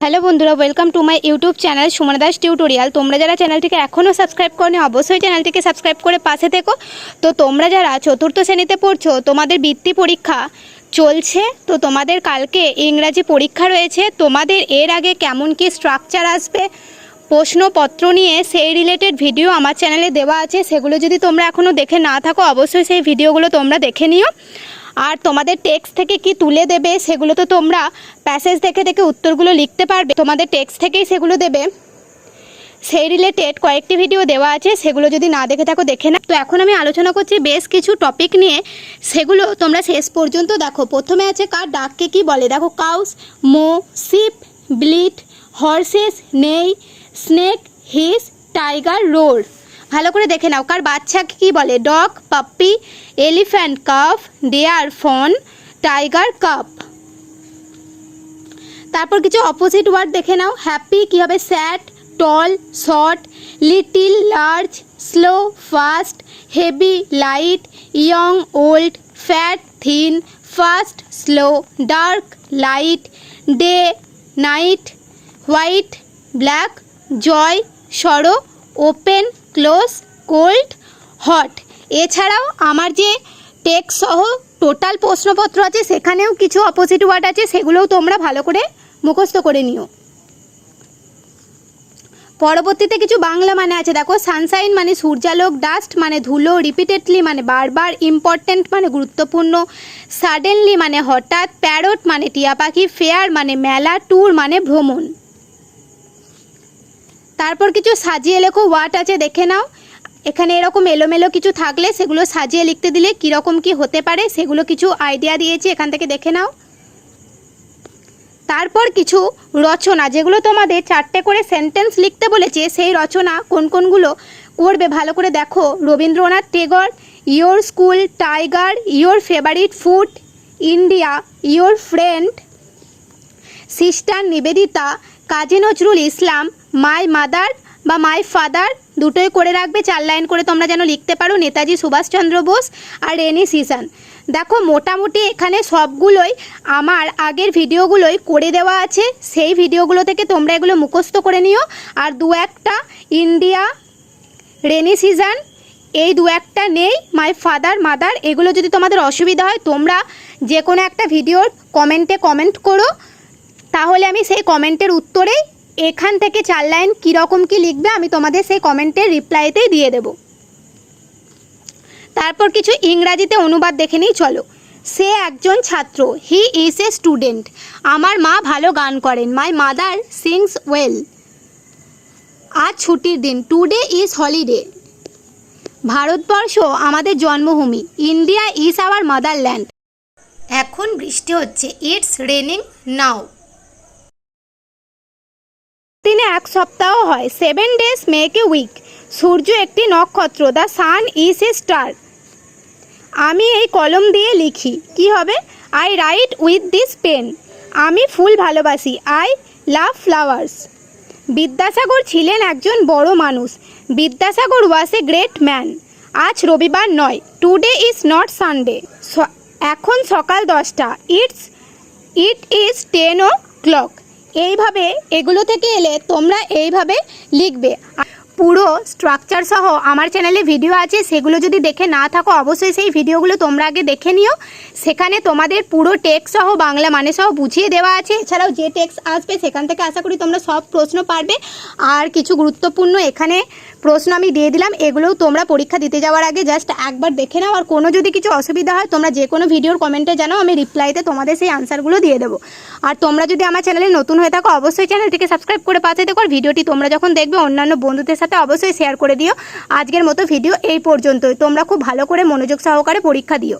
Hello বন্ধুরা welcome to my YouTube channel Sumana Das tutorial তোমরা যারা চ্যানেলটিকে এখনও সাবস্ক্রাইব করনি, অবশ্যই চ্যানেলটিকে সাবস্ক্রাইব করে পাশে থেকো। তো তোমরা যারা চতুর্থ শ্রেণীতে পড়ছো, তোমাদের বৃত্তি পরীক্ষা চলছে। তো তোমাদের কালকে ইংরাজি পরীক্ষা রয়েছে। তোমাদের এর আগে কেমন কি স্ট্রাকচার আসবে, প্রশ্নপত্র নিয়ে সেই রিলেটেড ভিডিও আমার চ্যানেলে দেওয়া আছে। সেগুলো যদি তোমরা এখনও দেখে না থাকো, অবশ্যই সেই ভিডিওগুলো তোমরা দেখে নিও। আর তোমাদের টেক্সট থেকে কি তুলে দেবে সেগুলো তো তোমরা প্যাসেজ দেখে দেখে উত্তরগুলো লিখতে পারবে। তোমাদের টেক্সট থেকেই সেগুলো দেবে। সেই রিলেটেড কয়েকটি ভিডিও দেওয়া আছে, সেগুলো যদি না দেখে থাকো, দেখে না তো এখন আমি আলোচনা করছি বেশ কিছু টপিক নিয়ে। সেগুলো তোমরা শেষ পর্যন্ত দেখো। প্রথমে আছে কার ডাককে কি বলে? দেখো cows moo sheep bleat horses neigh snake hiss tiger roar ভালো করে দেখে নাও, কার বাচ্চাকে কি বলে? Dog, puppy, elephant cub deer fawn, tiger cub. তারপর কিছু অপোজিট ওয়ার্ড দেখে নাও হ্যাপি কী হবে? Sad tall short little large slow fast heavy light young old fat thin fast slow dark light day night white black joy sorrow open close, cold, hot. এছাড়াও আমার যে text সহ total প্রশ্নপত্র আছে, সেখানেও কিছু অপোজিট ওয়ার্ড আছে, সেগুলোও তোমরা ভালো করে মুখস্থ করে নিও। পরবর্তীতে কিছু বাংলা মানে আছে, দেখো সানশাইন মানে সূর্যালোক ডাস্ট মানে ধুলো রিপিটেডলি মানে বারবার ইম্পর্ট্যান্ট মানে গুরুত্বপূর্ণ সাডেনলি মানে হঠাৎ প্যারট মানে টিয়া পাখি ফেয়ার মানে মেলা ট্যুর মানে ভ্রমণ। তারপর কিছু সাজিয়ে লেখো ওয়ার্ড আছে দেখে নাও। এখানে এরকম এলোমেলো কিছু থাকলে সেগুলো সাজিয়ে লিখতে দিলে কীরকম কি হতে পারে সেগুলো কিছু আইডিয়া দিয়েছি, এখান থেকে দেখে নাও। তারপর কিছু রচনা, যেগুলো তোমাদের চারটে করে সেন্টেন্স লিখতে বলেছে, সেই রচনা কোন কোনগুলো করবে ভালো করে দেখো। Rabindranath Tagore your school tiger your favourite food India your friend sister Nivedita, Kazi Nazrul Islam my mother বা মাই ফাদার দুটোই করে রাখবে। চার লাইন করে তোমরা যেন লিখতে পারো। নেতাজি সুভাষচন্দ্র বোস আর রেনি সিজন দেখো, মোটামুটি এখানে সবগুলোই আমার আগের ভিডিওগুলোই করে দেওয়া আছে। সেই ভিডিওগুলো থেকে তোমরা এগুলো মুখস্থ করে নিও। আর দু একটা ইন্ডিয়া, রেনি সিজন, এই দু একটা নেই। মাই ফাদার মাদার এগুলো যদি তোমাদের অসুবিধা হয়, তোমরা যে কোনো একটা ভিডিওর কমেন্টে কমেন্ট করো। তাহলে আমি সেই কমেন্টের উত্তরেই এখান থেকে চার লাইন কীরকম কী লিখবে আমি তোমাদের সেই কমেন্টের রিপ্লাইতেই দিয়ে দেব। তারপর কিছু ইংরাজিতে অনুবাদ দেখে নিই, চলো। সে একজন ছাত্র হি ইজ এ স্টুডেন্ট আমার মা ভালো গান করেন মাই মাদার সিংস ওয়েল আজ ছুটির দিন টুডে ইজ হলিডে ভারতবর্ষ, আমাদের জন্মভূমি ইন্ডিয়া ইজ আওয়ার মাদারল্যান্ড এখন বৃষ্টি হচ্ছে ইটস রেনিং নাও দিনে এক সপ্তাহ হয়। Seven days make a week সূর্য একটি নক্ষত্র the sun is a star আমি এই কলম দিয়ে লিখি। কি হবে? I write with this pen আমি ফুল ভালোবাসি। আই লাভ ফ্লাওয়ার্স বিদ্যাসাগর ছিলেন একজন বড় মানুষ। Vidyasagar was a great man আজ রবিবার নয়। টুডে ইজ নট সানডে এখন সকাল দশটা। It's it is ten o'clock এইভাবে এগুলো থেকে এলে তোমরা এইভাবে লিখবে। পুরো স্ট্রাকচার সহ আমার চ্যানেলে ভিডিও আছে, সেগুলো যদি দেখে না থাকো, অবশ্যই সেই ভিডিওগুলো তোমরা আগে দেখে নিও। সেখানে তোমাদের পুরো টেক্সট সহ, বাংলা মানে সহ বুঝিয়ে দেওয়া আছে। এছাড়াও যে টেক্স আসবে, সেখান থেকে আশা করি তোমরা সব প্রশ্ন পারবে। আর কিছু গুরুত্বপূর্ণ এখানে প্রশ্ন আমি দিয়ে দিলাম, এগুলোও তোমরা পরীক্ষা দিতে যাওয়ার আগে জাস্ট একবার দেখে নাও। আর কোনো যদি কিছু অসুবিধা হয়, তোমরা যে কোনো ভিডিওর কমেন্টে জানাও, আমি রিপ্লাইতে তোমাদের সেই আনসারগুলো দিয়ে দেবো। আর তোমরা যদি আমার চ্যানেলে নতুন হয়ে থাকো, অবশ্যই চ্যানেলটিকে সাবস্ক্রাইব করে পাশে দেখো আর ভিডিওটি তোমরা যখন দেখবে, অন্যান্য বন্ধুদের সাথে অবশ্যই শেয়ার করে দিও। আজকের মতো ভিডিও এই পর্যন্তই। তোমরা খুব ভালো করে মনোযোগ সহকারে পরীক্ষা দিও।